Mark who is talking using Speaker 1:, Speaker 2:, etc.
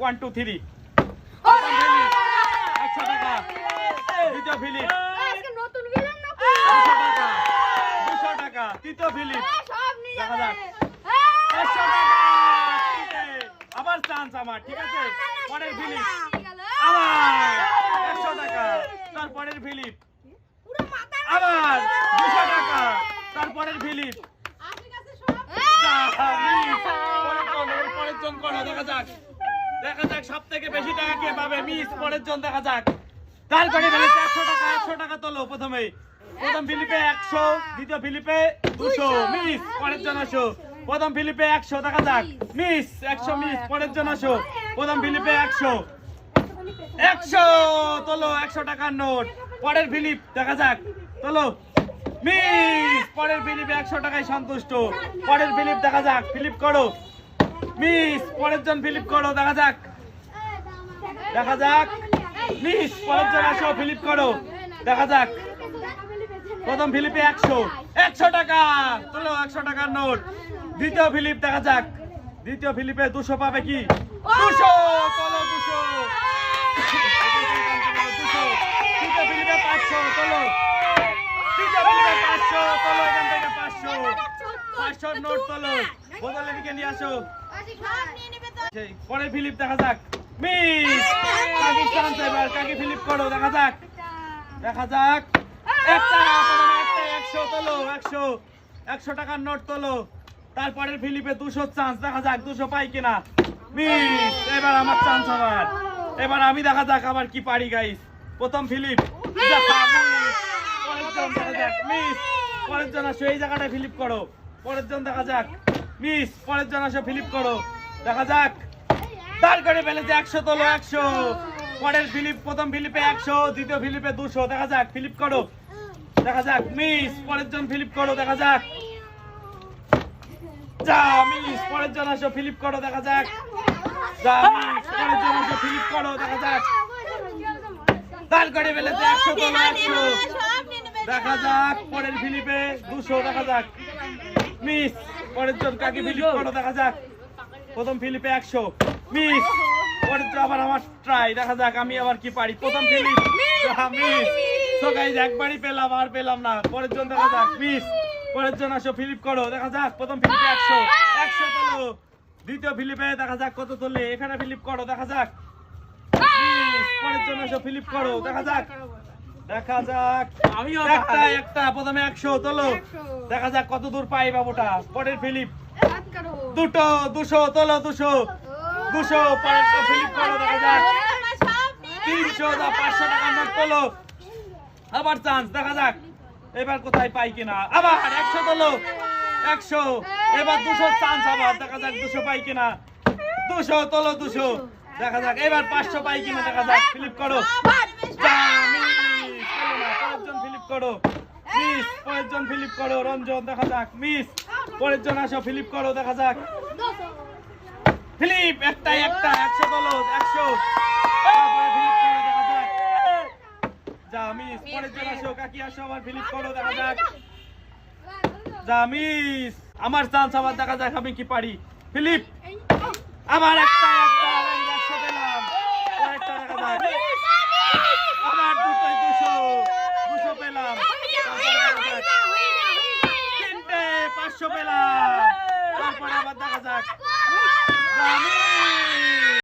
Speaker 1: One two three একশো টাকা। দ্বিতীয় ফিলিপ দুশো টাকা। তৃতীয় ফিলিপ
Speaker 2: নিয়ে
Speaker 1: দেখা যাক। একশো টাকা। আবার চান্স আমার ঠিক আছে? পরের ফিলিপ আবার একশো টাকা। তারপরের ফিলিপ আবার দুশো টাকা তারপরের ফিলিপ
Speaker 2: আশিক আছে সব
Speaker 1: পরের জন করো দেখা যাক দেখা যাক সব থেকে বেশি টাকা কে পাবে। মিস, পরের জন দেখা যাক। বেলেছে একশো টাকা তোলো প্রথমে প্রথম ফিলিপে একশো, দ্বিতীয় ফিলিপে দুশো। মিস, পরের জন আসো। প্রথম ফিলিপে একশো, দেখা যাক। মিস, একশো, মিস, পরের জন আসো। প্রথম ফিলিপে একশো। একশো, তোলো, একশো টাকার নোট। পরের ফিলিপ, দেখা যাক। তোলো। মিস, পরের ফিলিপ একশো টাকায় সন্তুষ্ট। পরের ফিলিপ, দেখা যাক। ফিলিপ করো। মিস, পরের জন ফিলিপ করো, দেখা যাক। দেখা যাক। মিস, পরের জন আসো, ফিলিপ করো। দেখা যাক। প্রথম ফিলিপে একশো। একশো টাকা। তোলো একশো টাকার নোট। দ্বিতীয় ফিলিপ, দেখা যাক। দ্বিতীয় ফিলিপে দুশো পাবে কি? দুশো! তোলো দুশো। তৃতীয় ফিলিপে পাঁচশো তোলো তৃতীয় পাঁচশো তোলো থেকে পাঁচশো। পাঁচশোর নোট তোলো বোতলে দিকে নিয়ে আসো। পরের ফিলিপ দেখা যাক। মিস! এবার কাকি ফিলিপ করো? দেখা যাক। দেখা যাক। একটা একশো তোলো, একশো একশো টাকার নোট তোলো। তারপরের ফিলিপে দুশো চান্স দেখা যাক দুশো পাই কিনা। মিস, এবার আমার চান্স এবার আমি দেখা যাক আবার কি পারি গাইস প্রথম ফিলিপ। পরের যাক। মিস, পরের জন আসো, এই জায়গাটায় ফিলিপ করো। পরের জন দেখা যাক। মিস পরের জন আসো ফিলিপ করো। দেখা যাক। দাঁড় করে ফেলেছে একশো তোলো, একশো। পরের ফিলিপ প্রথম ফিলিপে একশো, দ্বিতীয় ফিলিপে দুশো। দেখা যাক ফিলিপ করো। দেখা যাক মিস পরের জন ফিলিপ করো, দেখা যাক। যা মিস পরের জন আসো ফিলিপ করো, দেখা যাক। যা মিস পরের জন আসো ফিলিপ করো, দেখা যাক। দাঁড় করে ফেলেছে একশো তোলো, একশো। দেখা যাক, পরের ফিলিপে দুশো, দেখা যাক। মিস পরের জন কাকে ফিলিপ করো দেখা যাক। প্রথম ফিলিপে একশো। মিস পরের জন আবার আমার ট্রাই দেখা যাক আমি আবার কি পারি। প্রথম ফিলিপ। মিস তো গাইজ একবারই পেলাম আর পেলাম না। পরের জন দেখা যাক মিস। পরের জন আসো ফিলিপ করো দেখা যাক। প্রথম ফিলিপে একশো। একশো তোলো। দ্বিতীয় ফিলিপে দেখা যাক কত তোলে। এখানে ফিলিপ করো দেখা যাক। মিস পরের জন আসো ফিলিপ করো দেখা যাক। দেখা যাক।
Speaker 3: আমিও
Speaker 1: একটা একটা প্রথমে একশো তোলো। দেখা যাক কত দূর পাই বাবুটা। পরের ফিলিপ। দুটো দুশো তোলো দুশো। দুশো পরের তো ফিলিপ করো দেখা যাক। তিনশো দা পাঁচশো টাকা নোট তোলো। আবার চান্স দেখা যাক। এবার কোথায় পাই কিনা। আবার একশো তোলো। একশো। এবার দুশো চান্স আবার দেখা যাক দুশো পাই কিনা। দুশো তোলো দুশো। দেখা যাক এবার পাঁচশো পাই কিনা দেখা যাক। ফিলিপ করো যা, মিস। চলো না, পরের জন ফিলিপ করো। মিস, পরের জন ফিলিপ করো, রঞ্জন, দেখা যাক, মিস, পরের জন আসো, ফিলিপ করো, দেখা যাক। ফিলিপ একটা একটা একশো তোলো একশো। আমার চান্স আবার দেখা যাক আমি কি পারি। ফিলিপ, আবার একটা পেলাম তারপরে আবার দেখা যাক।